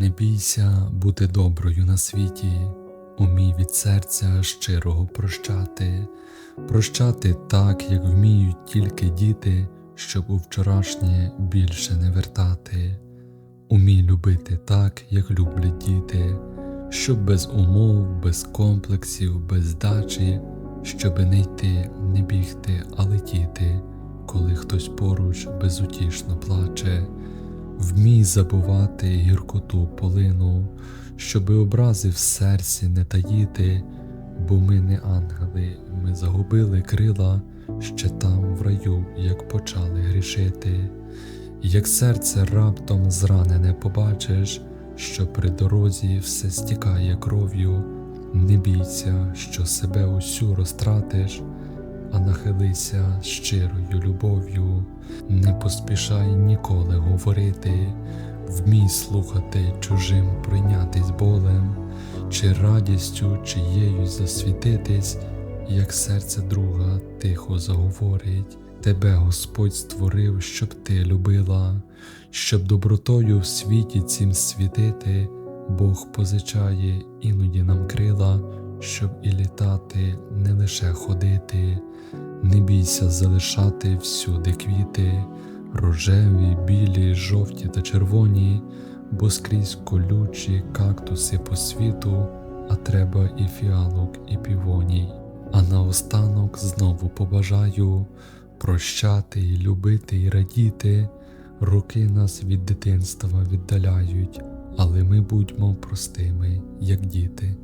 Не бійся бути доброю на світі, умій від серця щирого прощати, прощати так, як вміють тільки діти, щоб у вчорашнє більше не вертати. Умій любити так, як люблять діти, щоб без умов, без комплексів, без здачі, щоби не йти, не бігти, а летіти, коли хтось поруч безутішно плаче. Вмій забувати гіркоту полину, щоби образи в серці не таїти, бо ми не ангели, ми загубили крила ще там в раю, як почали грішити. Як серце раптом зранене побачиш, що при дорозі все стікає кров'ю, не бійся, що себе усю розтратиш, а нахилися щирою любов'ю, не поспішай ніколи говорити, вмій слухати чужим прийнятись болем, чи радістю чиєю засвітитись, як серце друга тихо заговорить. Тебе Господь створив, щоб ти любила, щоб добротою в світі цім світити, Бог позичає іноді нам крила, щоб і літати, не лише ходити, не бійся залишати всюди квіти, рожеві, білі, жовті та червоні, бо скрізь колючі кактуси по світу, а треба і фіалок, і півоній. А наостанок знову побажаю прощати і любити і радіти, роки нас від дитинства віддаляють, але ми будьмо простими, як діти.